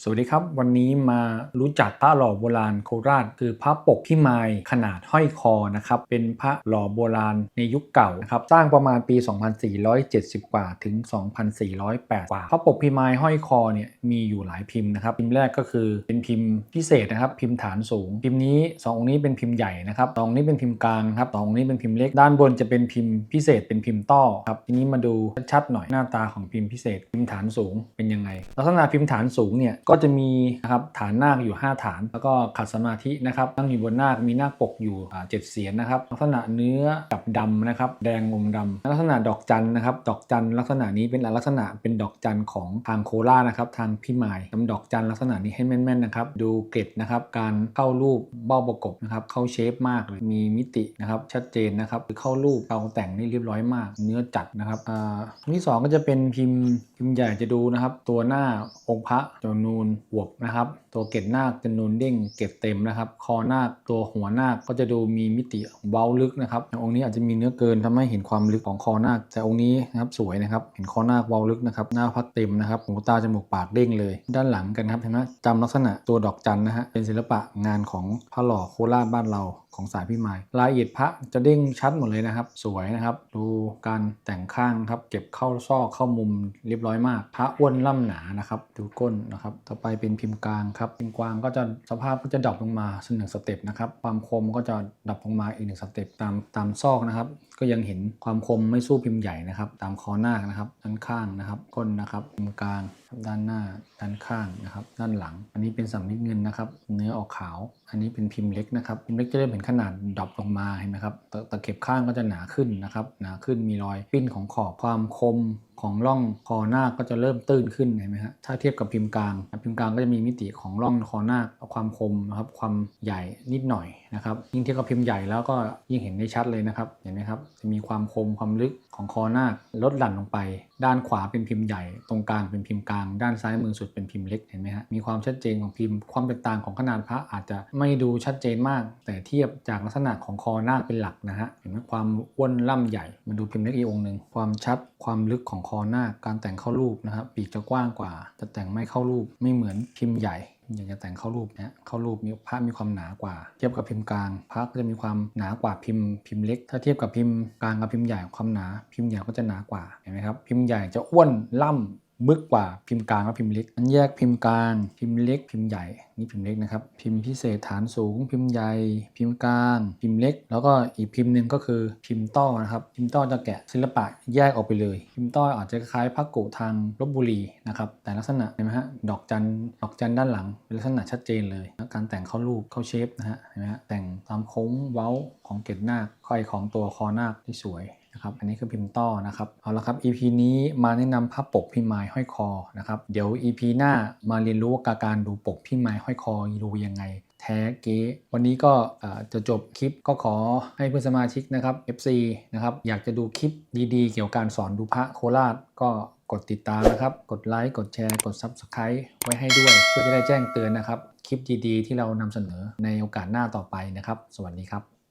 สวัสดีครับ วันนี้มารู้จักพระหล่อโบราณโคราช คือพระปกพิมายขนาดห้อยคอนะครับเป็นพระหล่อโบราณในยุคเก่านะครับสร้างประมาณปี 2470 กว่าถึง 2408 กว่า พระปกพิมายห้อยคอเนี่ยมีอยู่หลายพิมพ์นะครับพิมพ์แรกก็คือเป็นพิมพ์พิเศษนะครับพิมพ์ฐานสูง พิมพ์นี้สององค์นี้เป็นพิมพ์ใหญ่นะครับสองนี้เป็นพิมพ์กลางครับสองนี้เป็นพิมพ์เล็กด้านบนจะเป็นพิมพ์พิเศษเป็นพิมพ์ต้อครับทีนี้มาดูชัดๆหน่อยหน้าตาของพิมพ์พิเศษ พิมพ์ฐานสูงเป็นยังไง ลักษณะพิมพ์ฐานสูงเนี่ยก็จะมีนะครับฐานนาคอยู่ 5 ฐาน แล้วก็ขัดสมาธินะครับตั้งอยู่บนนาคมีนาคปกอยู่เจ็ดเสียนนะครับ ลักษณะเนื้อกับดำนะครับ แดงอมดำลักษณะดอกจันนะครับ ดอกจันลักษณะนี้เป็นลักษณะเป็นดอกจันของทางโคราชนะครับ ทางพี่มายทำดอกจันลักษณะนี้ให้แม่นๆนะครับ ดูเกล็ดนะครับ การเข้ารูปเบ้าประกบนะครับ เข้าเชฟมากเลย มีมิตินะครับ ชัดเจนนะครับคือเข้ารูปเตาแต่งนี่เรียบร้อยมาก เนื้อจัดนะครับอ่าที่สองก็จะเป็นพิมพ์พิมพ์ใหญ่จะดูนะครับ ตัวหน้าองค์พระจะนูนอวกนะครับ ตัวเกล็ดนาคจะนูนเด้งเกล็ดเต็มนะครับ คอนาคตัวหัวนาคก็จะดูมีมิติเบ้าลึกนะครับองค์นี้อาจจะมีเนื้อเกินทำให้เห็นความลึกของคอนาคแต่องค์นี้นะครับสวยนะครับ เห็นคอนาคเบ้าลึกนะครับ หน้าพัดเต็มนะครับหูตาจมูกปากเด้งเลย ด้านหลังกันครับเห็นไหมจำลักษณะตัวดอกจันนะฮะเป็นศิลปะงานของพระหล่อโคราชบ้านเรา ของสายพี่ไม้รายละเอียดพระจะเด้งชัดหมดเลยนะครับ สวยนะครับ ดูการแต่งข้างครับ เก็บเข้าซอกเข้ามุมเรียบร้อยมาก พระอ้วนล่ำหนานะครับ ดูก้นนะครับ ต่อไปเป็นพิมพ์กลางครับ พิมพ์กลางก็จะสภาพก็จะดรอปลงมาสักหนึ่งสเต็ปนะครับ ความคมก็จะดรอปลงมาอีกหนึ่งสเต็ปตามตามซอกนะครับ ก็ยังเห็นความคมไม่สู้พิมพ์ใหญ่นะครับ ตามคอหน้านะครับ ด้านข้างนะครับ ก้นนะครับพิมพ์กลางด้านหน้า ด้านข้างนะครับ ด้านหลัง อันนี้เป็นสำลิดเงินนะครับ เนื้อออกขาว อันนี้เป็นพิมพ์เล็กนะครับ พิมพ์เล็กจะได้เห็นขนาดดรอปลงมาเห็นไหมครับตะตะเข็บข้างก็จะหนาขึ้นนะครับหนาขึ้นมีรอยปิ้นของขอบความคม ของร่องคอหน้าก็จะเริ่มตื้นขึ้นเห็นไหมฮะถ้าเทียบกับพิมพ์กลางพิมพ์กลางก็จะมีมิติของร่องคอหน้าความคมนะครับความใหญ่นิดหน่อยนะครับยิ่งเทียบกับพิมพ์ใหญ่แล้วก็ยิ่งเห็นได้ชัดเลยนะครับเห็นไหมครับจะมีความคมความลึกของคอหน้าลดหลั่นลงไป ด้านขวาเป็นพิมพ์ใหญ่ ตรงกลางเป็นพิมพ์กลาง ด้านซ้ายมือสุดเป็นพิมพ์เล็กเห็นไหมฮะมีความชัดเจนของพิมพ์ความแตกต่างของขนาดพระอาจจะไม่ดูชัดเจนมาก แต่เทียบจากลักษณะของคอหน้าเป็นหลักนะฮะเห็นไหมความอ้วนล่ำใหญ่มาดูพิมพ์เล็กอีกองหนึ่งความชัดความลึกของคอหน้าการแต่งเข้ารูปนะครับปีกจะกว้างกว่า จะแต่งไม่เข้ารูปไม่เหมือนพิมพ์ใหญ่อยากจะแต่งเข้ารูปนะเข้ารูปมีพระมีความหนากว่า เทียบกับพิมพ์กลางพระก็จะมีความหนากว่าพิมพ์พิมพ์เล็ก ถ้าเทียบกับพิมพ์กลางกับพิมพ์ใหญ่ความหนา พิมพ์ใหญ่ก็จะหนากว่าเห็นไหมครับพิมพ์ใหญ่จะอ้วนล่ำ บึกกว่าพิมพ์กลางและพิมพ์เล็กมันแยกพิมพ์กลาง พิมพ์เล็ก พิมพ์ใหญ่ นี่พิมพ์เล็กนะครับ พิมพ์พิเศษฐานสูง พิมพ์ใหญ่ พิมพ์กลาง พิมพ์เล็ก แล้วก็อีกพิมพ์หนึ่งก็คือพิมพ์ต้อนะครับ พิมพ์ต้อจะแกะศิลปะแยกออกไปเลย พิมพ์ต้ออาจจะคล้ายพระกุทางลบบุรีนะครับ แต่ลักษณะเห็นไหมฮะ ดอกจัน ดอกจันด้านหลัง เป็นลักษณะชัดเจนเลยแล้วการแต่งเข้ารูปเข้าเชฟนะฮะ เห็นไหมฮะ แต่งตามโค้งเว้าของเกล็ดหน้าคอยของตัวคอหน้าที่สวย นะครับอันนี้คือพิมพ์ต้อนะครับเอาละครับ EP นี้มาแนะนำภาพปกพิมพ์ไม้ห้อยคอนะครับเดี๋ยว EP หน้ามาเรียนรู้ว่าการดูปกพิมพ์ไม้ห้อยคอดูยังไงแท้เก๊วันนี้ก็จะจบคลิปก็ขอให้เพื่อนสมาชิกนะครับ FC นะครับอยากจะดูคลิปดีๆ เกี่ยวกับการสอนดูพระโคราชก็กดติดตามนะครับ กดไลค์ กดแชร์ กด Subscribe ไว้ให้ด้วย เพื่อจะได้แจ้งเตือนนะครับ คลิปดีๆ ที่เรานำเสนอในโอกาสหน้าต่อไปนะครับ สวัสดีครับ